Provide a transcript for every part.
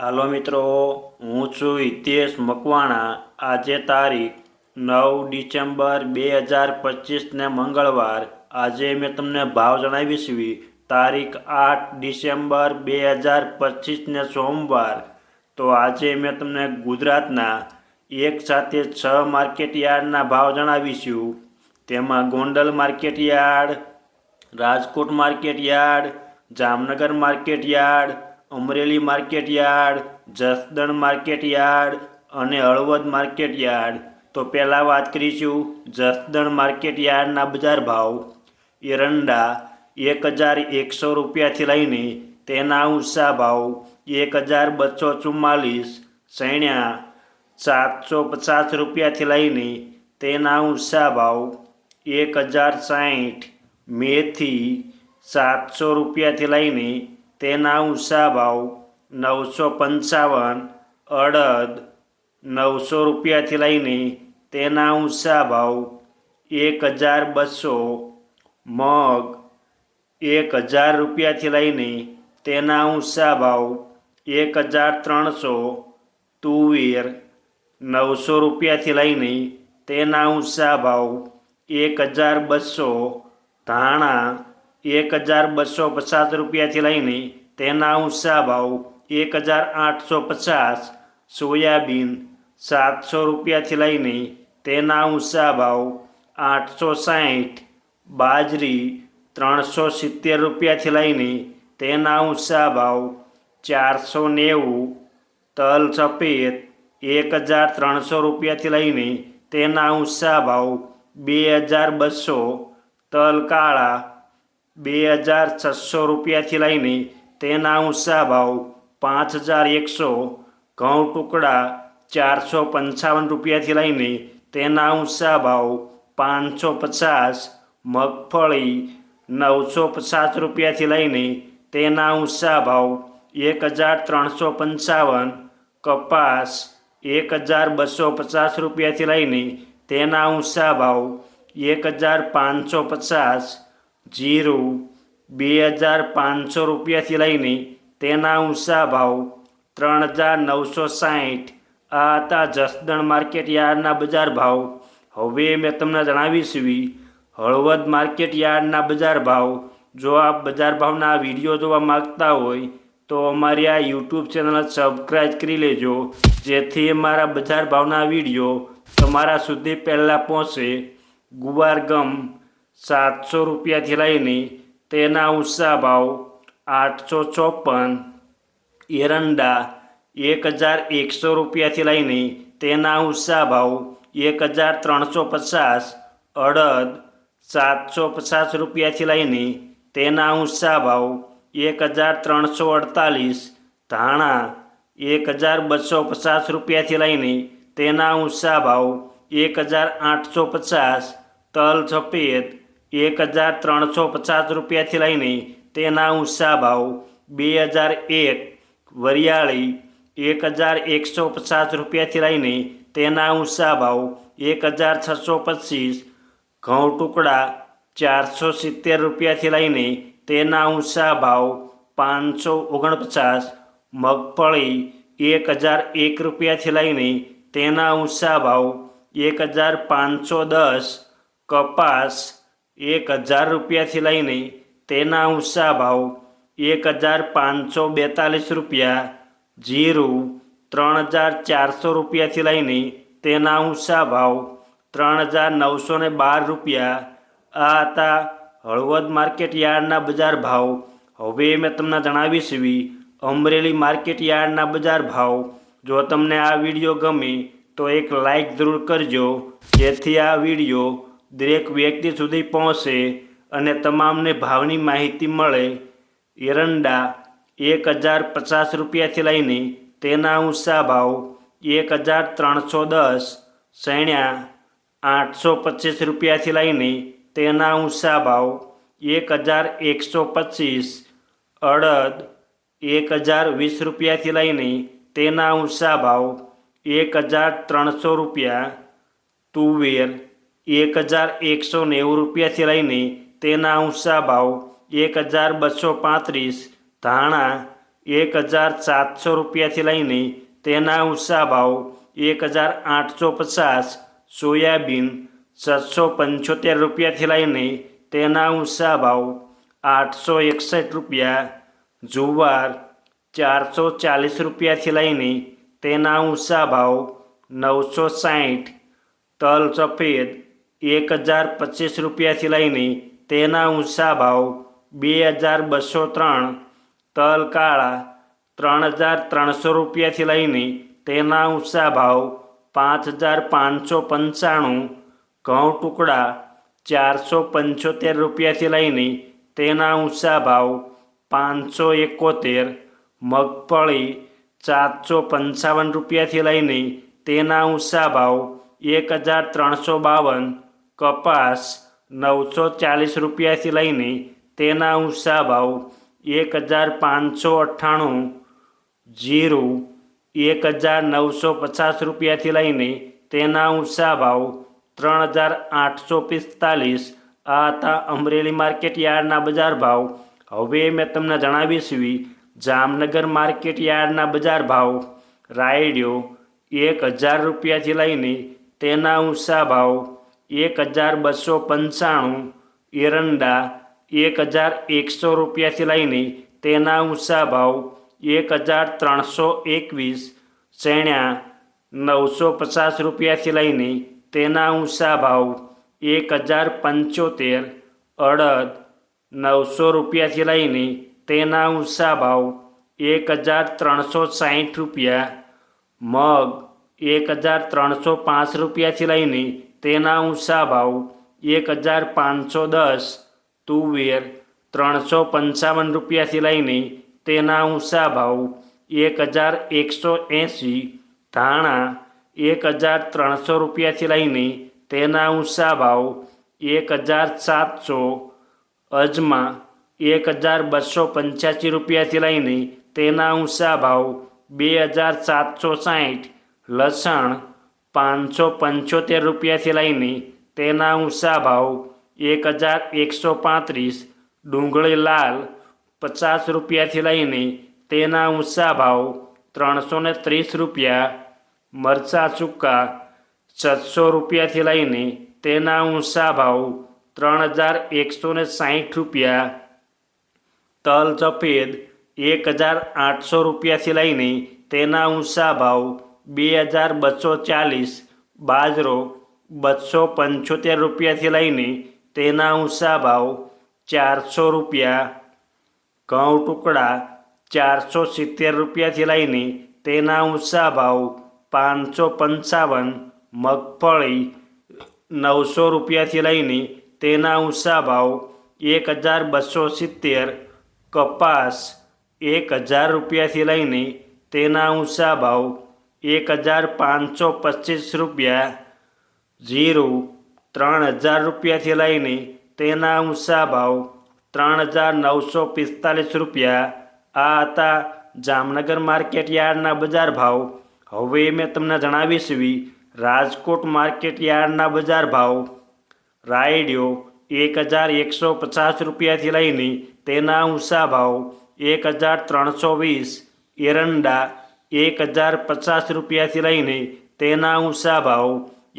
હાલો મિત્રો, હું છું હિતેશ મકવાણા. આજે તારીખ નવ ડિસેમ્બર બે હજાર પચીસને મંગળવાર. આજે મેં તમને ભાવ જણાવીશ તારીખ આઠ ડિસેમ્બર બે હજાર પચીસને સોમવાર. તો આજે મેં તમને ગુજરાતના એક સાથે છ માર્કેટ યાર્ડના ભાવ જણાવીશું તેમાં Gondal market yard, Rajkot market yard Jamnagar market yard Amreli market yard, Jasdan market yard અને હળવદ માર્કેટ યાર્ડ. તો પહેલાં વાત કરીશું જસદણ માર્કેટ યાર્ડના બજાર ભાવ. એરંડા એક હજાર એકસો રૂપિયાથી લઈને તેના ઊંચા ભાવ એક હજાર બસો ચુમ્માલીસ સૈણ્યા સાતસો પચાસ રૂપિયાથી લઈને તેના ઊંચા ભાવ એક હજાર સાઠ મેથી સાતસો રૂપિયાથી લઈને તેના ઊંચા ભાવ નવસો પંચાવન, અડદ નવસો રૂપિયાથી લઈને તેના ઊંચા ભાવ એક હજાર બસો, મગ એક હજાર રૂપિયાથી લઈને તેના ઊંચા ભાવ એક હજાર ત્રણસો, તુવેર નવસો રૂપિયાથી લઈને તેના ઊંચા ભાવ એક હજાર બસો, ધાણા એક હજાર બસો પચાસ રૂપિયાથી લઈને તેના ઊંચા ભાવ એક હજાર આઠસો પચાસ સોયાબીન સાતસો રૂપિયાથી લઈને તેના ઊંચા ભાવ આઠસો સાઠ બાજરી ત્રણસો સિત્તેર રૂપિયાથી લઈને તેના ઊંચા ભાવ ચારસો નેવું તલ સફેદ એક હજાર ત્રણસો રૂપિયાથી લઈને તેના ઊંચા ભાવ બે હજાર બસો તલ કાળા બે હજાર છસો રૂપિયાથી લઈને તેના ઊંચા ભાવ પાંચ હજાર એકસો, ઘઉં ટુકડા ચારસો પંચાવન રૂપિયાથી લઈને તેના ઊંચા ભાવ પાંચસો પચાસ, મગફળી નવસો પચાસ રૂપિયાથી લઈને તેના ઊંચા ભાવ એક હજાર ત્રણસો પંચાવન, કપાસ એક હજાર બસો પચાસ રૂપિયાથી લઈને તેના ઊંચા ભાવ એક હજાર પાંચસો પચાસ જીરું બે હજાર પાંચસો રૂપિયાથી લઈને તેના ઊંચા ભાવ ત્રણ હજાર નવસો સાઠ આ હતા જસદણ માર્કેટ યાર્ડના બજાર ભાવ. હવે મેં તમને જણાવીશું હળવદ માર્કેટ યાર્ડના બજાર ભાવ. જો આપ બજાર ભાવના વીડિયો જોવા માગતા હોય, તો અમારી આ યુટ્યુબ ચેનલ સબસ્ક્રાઈબ કરી લેજો, જેથી મારા બજાર ભાવના વીડિયો તમારા સુધી પહેલાં પહોંચે. ગુવાર ગમ સાતસો રૂપિયાથી લઈને તેના ઊંચા ભાવ આઠસો ચોપન એરંડા એક હજાર એકસો રૂપિયાથી લઈને તેના ઊંચા ભાવ એક હજાર ત્રણસો પચાસ અડદ સાતસો પચાસ રૂપિયાથી લઈને તેના ઊંચા ભાવ એક હજાર ત્રણસો અડતાલીસ ધાણા એક હજાર બસો પચાસ રૂપિયાથી લઈને તેના ઊંચા ભાવ એક હજાર આઠસો પચાસ તલ સફેદ એક હજાર ત્રણસો પચાસ રૂપિયાથી લઈને તેના ઊંચા ભાવ બે હજાર એક વરિયાળી એક હજાર એકસો પચાસ રૂપિયાથી લઈને તેના ઊંચા ભાવ એક હજાર છસો પચીસ ઘઉં ટુકડા ચારસો સિત્તેર રૂપિયાથી લઈને તેના ઊંચા ભાવ પાંચસો ઓગણપચાસ મગફળી એક હજાર એક રૂપિયાથી લઈને તેના ઊંચા ભાવ એક હજાર પાંચસો દસ કપાસ એક હજાર રૂપિયાથી લઈને તેના ઊંચા ભાવ એક હજાર પાંચસો બેતાલીસ રૂપિયા, જીરું ત્રણ હજાર ચારસો રૂપિયાથી લઈને તેના ઊંચા ભાવ ત્રણ હજાર નવસો ને બાર રૂપિયા. આ હતા હળવદ માર્કેટ યાર્ડના બજાર ભાવ. હવે મેં તમને જણાવીશ અમરેલી માર્કેટ યાર્ડના બજાર ભાવ. જો તમને આ વીડિયો ગમે તો એક લાઈક જરૂર કરજો. જેથી આ વીડિયો દરેક વ્યક્તિ સુધી પહોંચે અને તમામને ભાવની માહિતી મળે. એરંડા એક હજાર પચાસ રૂપિયાથી લઈને તેના ઊંચા ભાવ એક હજાર ત્રણસો દસ, સૈણ્યા આઠસો પચીસ રૂપિયાથી લઈને તેના ઊંચા ભાવ એક હજાર એકસો પચીસ, અડદ એક હજાર વીસ રૂપિયાથી લઈને તેના ઊંચા ભાવ એક હજાર ત્રણસો રૂપિયા, તુવેર એક હજાર એકસો નેવું રૂપિયાથી લઈને તેના ઊંચા ભાવ એક હજાર બસો પાંત્રીસ ધાણા એક હજાર સાતસો રૂપિયાથી લઈને તેના ઊંચા ભાવ એક હજાર આઠસો પચાસ સોયાબીન છસો પંચોતેર રૂપિયાથી લઈને તેના ઊંચા ભાવ આઠસો એકસઠ રૂપિયા જુવાર ચારસો ચાલીસ રૂપિયાથી લઈને તેના ઊંચા ભાવ નવસો સાઠ તલ સફેદ એક હજાર પચીસ રૂપિયાથી લઈને તેના ઊંચા ભાવ બે હજાર બસો ત્રણ, તલ કાળા ત્રણ હજાર ત્રણસો રૂપિયાથી લઈને તેના ઊંચા ભાવ પાંચ હજાર પાંચસો પંચાણું, ઘઉં ટુકડા ચારસો પંચોતેર રૂપિયાથી લઈને તેના ઊંચા ભાવ પાંચસો એકોતેર, મગફળી સાતસો પંચાવન રૂપિયાથી લઈને તેના ઊંચા ભાવ એક હજાર ત્રણસો બાવન કપાસ નવસો ચાલીસ રૂપિયાથી લઈને તેના ઊંચા ભાવ એક હજાર પાંચસો અઠ્ઠાણું, જીરું એક હજાર નવસો પચાસ રૂપિયાથી લઈને તેના ઊંચા ભાવ ત્રણ હજાર આઠસો પિસ્તાલીસ. આ હતા અમરેલી માર્કેટ યાર્ડના બજાર ભાવ. હવે મેં તમને જણાવીશું જામનગર માર્કેટ યાર્ડના બજાર ભાવ. રાયડિયો એક હજાર રૂપિયાથી લઈને તેના ઊંચા ભાવ એક હજાર બસો પંચાણું એરંડા એક હજાર એકસો રૂપિયાથી લઈને તેના ઊંચા ભાવ એક હજાર ત્રણસો એકવીસ, ચણ્યા નવસો પચાસ રૂપિયાથી લઈને તેના ઊંચા ભાવ એક હજાર પંચોતેર, અડદ નવસો રૂપિયાથી લઈને તેના ઊંચા ભાવ એક હજાર ત્રણસો સાહીઠ રૂપિયા, મગ એક હજાર ત્રણસો પાંચ રૂપિયાથી લઈને તેના ઊંચા ભાવ એક હજાર પાંચસો દસ, તુવેર ત્રણસો પંચાવન રૂપિયાથી લઈને તેના ઊંચા ભાવ એક હજાર એકસો એંસી ધાણા એક હજાર ત્રણસો રૂપિયાથી લઈને તેના ઊંચા ભાવ એક હજાર સાતસો, અજમા એક હજાર બસો પંચ્યાસી રૂપિયાથી લઈને તેના ઊંચા ભાવ બે હજાર સાતસો સાઠ લસણ પાંચસો પંચોતેર રૂપિયાથી લઈને તેના ઊંચા ભાવ એક હજાર એકસો પાંત્રીસ, ડુંગળી લાલ પચાસ રૂપિયાથી લઈને તેના ઊંચા ભાવ ત્રણસો ને ત્રીસ રૂપિયા, મરચાં સૂકા છસો રૂપિયાથી લઈને તેના ઊંચા ભાવ ત્રણ હજાર એકસો ને સાહીઠ રૂપિયા, તલ સફેદ એક હજાર આઠસો રૂપિયાથી લઈને તેના ઊંચા ભાવ બે હજાર બસો ચાલીસ બાજરો બસો પંચોતેર રૂપિયાથી લઈને તેના ઊંચા ભાવ ચારસો રૂપિયા, ઘઉં ટુકડા ચારસો સિત્તેર રૂપિયાથી લઈને તેના ઊંચા ભાવ પાંચસો પંચાવન, મગફળી નવસો રૂપિયાથી લઈને તેના ઊંચા ભાવ એક હજાર બસો સિત્તેર, કપાસ એક હજાર રૂપિયાથી લઈને તેના ઊંચા ભાવ એક હજાર પાંચસો પચીસ રૂપિયા ઝીરો ત્રણ હજાર રૂપિયાથી લઈને તેના ઊંચા ભાવ ત્રણ હજાર નવસો પિસ્તાલીસ રૂપિયા. આ હતા જામનગર માર્કેટ યાર્ડના બજાર ભાવ. હવે મેં તમને જણાવીશ રાજકોટ માર્કેટ યાર્ડના બજાર ભાવ. રાયડિયો એક હજાર એકસો પચાસ રૂપિયાથી લઈને તેના ઊંચા ભાવ એક હજાર ત્રણસો વીસ. એરંડા એક હજાર પચાસ રૂપિયાથી લઈને તેના ઊંચા ભાવ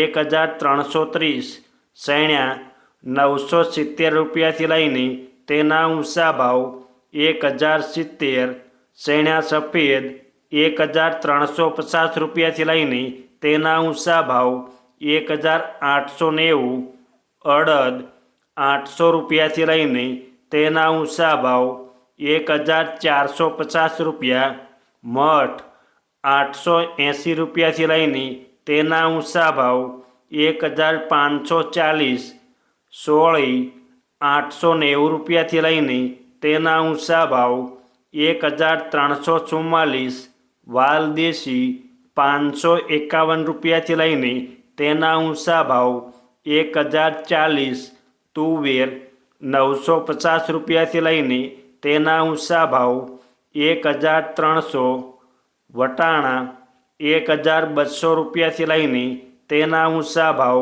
એક હજાર ત્રણસો ત્રીસ, સૈણ્યા નવસો સિત્તેર રૂપિયાથી લઈને તેના ઊંચા ભાવ એક હજાર સિત્તેર, સૈણ્યા સફેદ એક હજાર ત્રણસો પચાસ રૂપિયાથી લઈને તેના ઊંચા ભાવ એક હજાર આઠસો નેવું, અડદ આઠસો રૂપિયાથી લઈને તેના ઊંચા ભાવ એક હજાર ચારસો પચાસ રૂપિયા, મઠ આઠસો એંસી રૂપિયાથી લઈને તેના ઊંચા ભાવ એક હજાર પાંચસો ચાલીસ, સોળી, આઠસો નેવું રૂપિયાથી લઈને તેના ઊંચા ભાવ એક હજાર ત્રણસો ચુમ્માલીસ, વાલદેશી પાંચસો એકાવન રૂપિયાથી લઈને તેના ઊંચા ભાવ એક હજાર ચાલીસ, તુવેર નવસો પચાસ રૂપિયાથી લઈને તેના ઊંચા ભાવ એક હજાર ત્રણસો વટાણા એક હજાર બસો રૂપિયાથી લઈને તેના ઊંચા ભાવ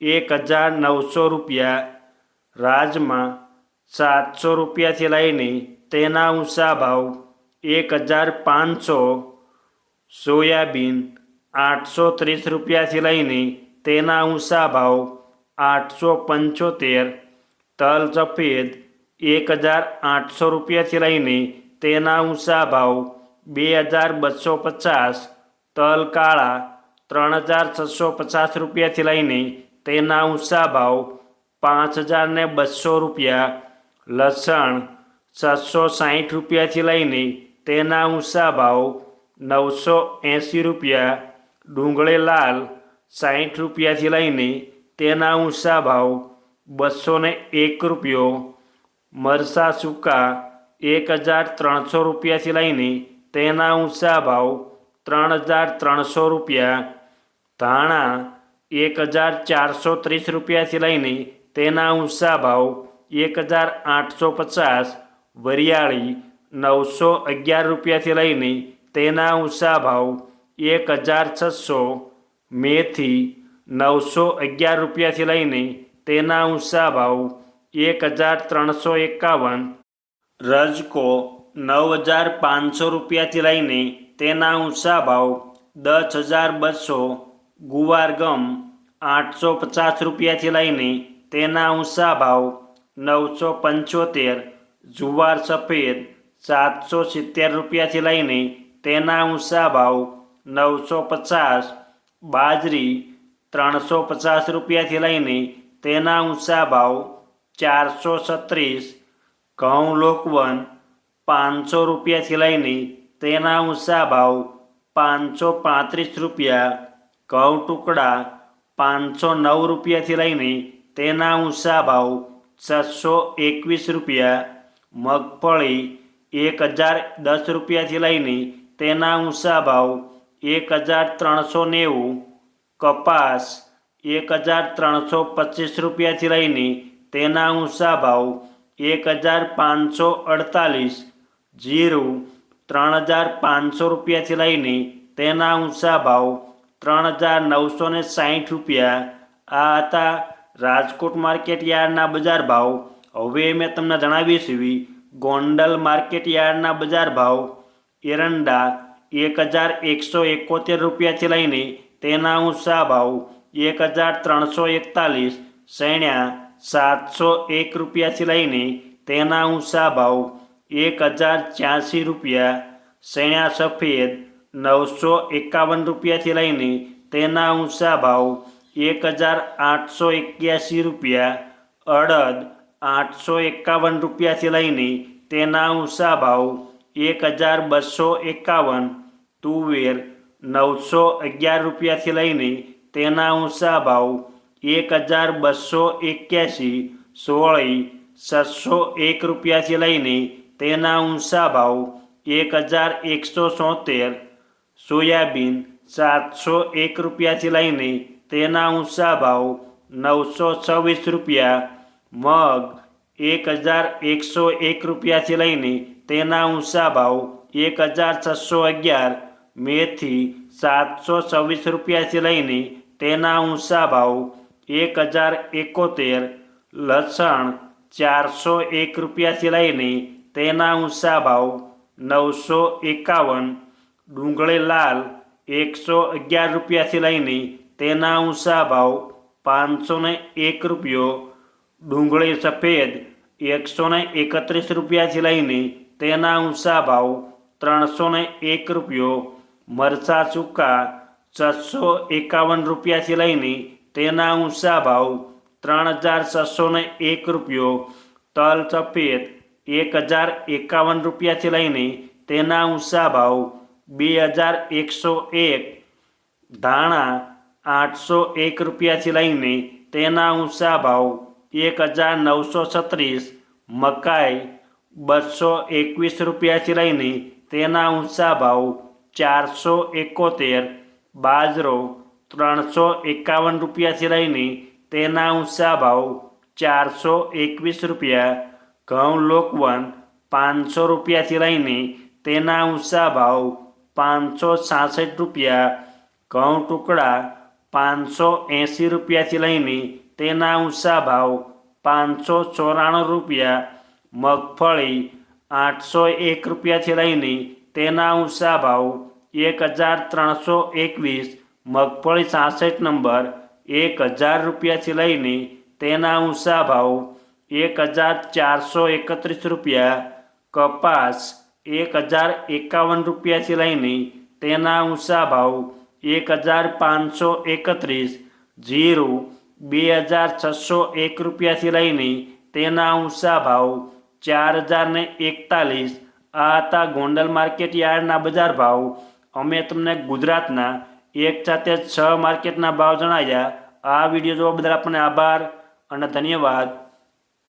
એક હજાર નવસો રૂપિયા, રાજમાં સાતસો રૂપિયાથી લઈને તેના ઊંચા ભાવ એક હજાર પાંચસો, સોયાબીન આઠસો ત્રીસ રૂપિયાથી લઈને તેના ઊંચા ભાવ આઠસો પંચોતેર, તલ સફેદ એક હજાર આઠસો રૂપિયાથી લઈને તેના ઊંચા ભાવ બે હજાર બસો પચાસ તલ કાળા ત્રણ હજાર છસો પચાસ રૂપિયાથી લઈને તેના ઊંચા ભાવ પાંચ હજાર ને બસો રૂપિયા, લસણ છસો સાહીઠ રૂપિયાથી લઈને તેના ઊંચા ભાવ નવસો એંસી રૂપિયા, ડુંગળી લાલ સાહીઠ રૂપિયાથી લઈને તેના ઊંચા ભાવ બસો ને એક રૂપિયો, મરસા સૂકા એક હજાર ત્રણસો રૂપિયાથી લઈને તેના ઊંચા ભાવ ત્રણ હજાર ત્રણસો રૂપિયા, ધાણા એક હજાર ચારસો ત્રીસ રૂપિયાથી લઈને તેના ઊંચા ભાવ એક હજાર આઠસો પચાસ, વરિયાળી નવસો અગિયાર રૂપિયાથી લઈને તેના ઊંચા ભાવ એક હજાર છસો, મેથી નવસો અગિયાર રૂપિયાથી લઈને તેના ઊંચા ભાવ એક હજાર ત્રણસો એકાવન. રજકો નવ હજાર પાંચસો રૂપિયાથી લઈને તેના ઊંચા ભાવ દસ હજાર બસો ગુવાર ગમ આઠસો પચાસ રૂપિયાથી લઈને તેના ઊંચા ભાવ નવસો પંચોતેર, જુવાર સફેદ સાતસો સિત્તેર રૂપિયાથી લઈને તેના ઊંચા ભાવ નવસો પચાસ, બાજરી ત્રણસો પચાસ રૂપિયાથી લઈને તેના ઊંચા ભાવ ચારસો છત્રીસ, ઘઉં લોકવન પાંચસો રૂપિયાથી લઈને તેના ઊંચા ભાવ પાંચસો પાંત્રીસ રૂપિયા, ઘઉં ટુકડા પાંચસો નવ રૂપિયાથી લઈને તેના ઊંચા ભાવ છસો એકવીસ રૂપિયા, મગફળી એક હજાર દસ રૂપિયાથી લઈને તેના ઊંચા ભાવ એક હજાર ત્રણસો નેવું, કપાસ એક હજાર ત્રણસો પચીસ રૂપિયાથી લઈને તેના ઊંચા ભાવ એક હજાર પાંચસો અડતાલીસ જીરું ત્રણ હજાર પાંચસો રૂપિયાથી લઈને તેના ઊંચા ભાવ ત્રણ હજાર નવસો ને સાહીઠ રૂપિયા. આ હતા રાજકોટ માર્કેટ યાર્ડના બજાર ભાવ. હવે મેં તમને જણાવી છે ગોંડલ માર્કેટ યાર્ડના બજાર ભાવ. એરંડા એક હજાર એકસો એકોતેર રૂપિયાથી લઈને તેના ઊંચા ભાવ એક હજાર ત્રણસો એકતાલીસ, સૈણ્યા સાતસો એક રૂપિયાથી લઈને તેના ઊંચા ભાવ એક હજાર છ્યાસી રૂપિયા. સૈણ્યા સફેદ નવસો એકાવન રૂપિયાથી લઈને તેના ઊંચા ભાવ એક હજાર આઠસો એક્યાસી રૂપિયા. અડદ આઠસો એકાવન રૂપિયાથી લઈને તેના ઊંચા ભાવ એક હજાર બસો એકાવન. તુવેર નવસો અગિયાર રૂપિયાથી લઈને તેના ઊંચા ભાવ એક હજાર બસો એક્યાસી. સોળી છસો એક રૂપિયાથી લઈને તેના ઊંચા ભાવ એક હજાર એકસો સોતેર, સોયાબીન સાતસો એક રૂપિયાથી લઈને તેના ઊંચા ભાવ નવસો છવ્વીસ રૂપિયા, મગ એક હજાર એકસો એક રૂપિયાથી લઈને તેના ઊંચા ભાવ એક હજાર છસો અગિયાર, મેથી સાતસો છવ્વીસ રૂપિયાથી લઈને તેના ઊંચા ભાવ એક હજાર એકોતેર, લસણ ચારસો એક રૂપિયાથી લઈને તેના ઊંચા ભાવ નવસો એકાવન, ડુંગળી લાલ એકસો અગિયાર રૂપિયાથી લઈને તેના ઊંચા ભાવ પાંચસો એક રૂપિયો, ડુંગળી સફેદ એકસો એકત્રીસ રૂપિયાથી લઈને તેના ઊંચા ભાવ ત્રણસો એક રૂપિયો, મરચા ચૂકા છસો એકાવન રૂપિયાથી લઈને તેના ઊંચા ભાવ ત્રણ હજાર છસો એક રૂપિયો, તલ સફેદ એક હજાર એકાવન રૂપિયાથી લઈને તેના ઊંચા ભાવ બે હજાર એકસો એક, ધાણા આઠસો એક રૂપિયાથી લઈને તેના ઊંચા ભાવ એક હજાર નવસો છત્રીસ, મકાઈ બસો એકવીસ રૂપિયાથી લઈને તેના ઊંચા ભાવ ચારસો એકોતેર, બાજરો ત્રણસો એકાવન રૂપિયાથી લઈને તેના ઊંચા ભાવ ચારસો એકવીસ રૂપિયા ઘઉં લોકવન પાંચસો રૂપિયાથી લઈને તેના ઊંચા ભાવ પાંચસો છાસઠ રૂપિયા, ઘઉં ટુકડા પાંચસો એંસી રૂપિયાથી લઈને તેના ઊંચા ભાવ પાંચસો ચોરાણું રૂપિયા, મગફળી આઠસો એક રૂપિયાથી લઈને તેના ઊંચા ભાવ એક હજાર ત્રણસો એકવીસ, મગફળી છાસઠ નંબર એક હજાર રૂપિયાથી લઈને તેના ઊંચા ભાવ એક હજાર ચારસો એકત્રીસ રૂપિયા, કપાસ એક હજાર એકાવન રૂપિયાથી લઈને તેના ઊંચા ભાવ એક હજાર પાંચસો એકત્રીસ, જીરું બે હજાર છસો એક રૂપિયાથી લઈને તેના ઊંચા ભાવ ચાર હજાર ને એકતાલીસ, આ હતા ગોંડલ માર્કેટ યાર્ડના બજાર ભાવ. અમે તમને ગુજરાતના એક સાથે છ માર્કેટના ભાવ જણાવ્યા. આ વીડિયો જોવા બદલ આપણને આભાર અને ધન્યવાદ.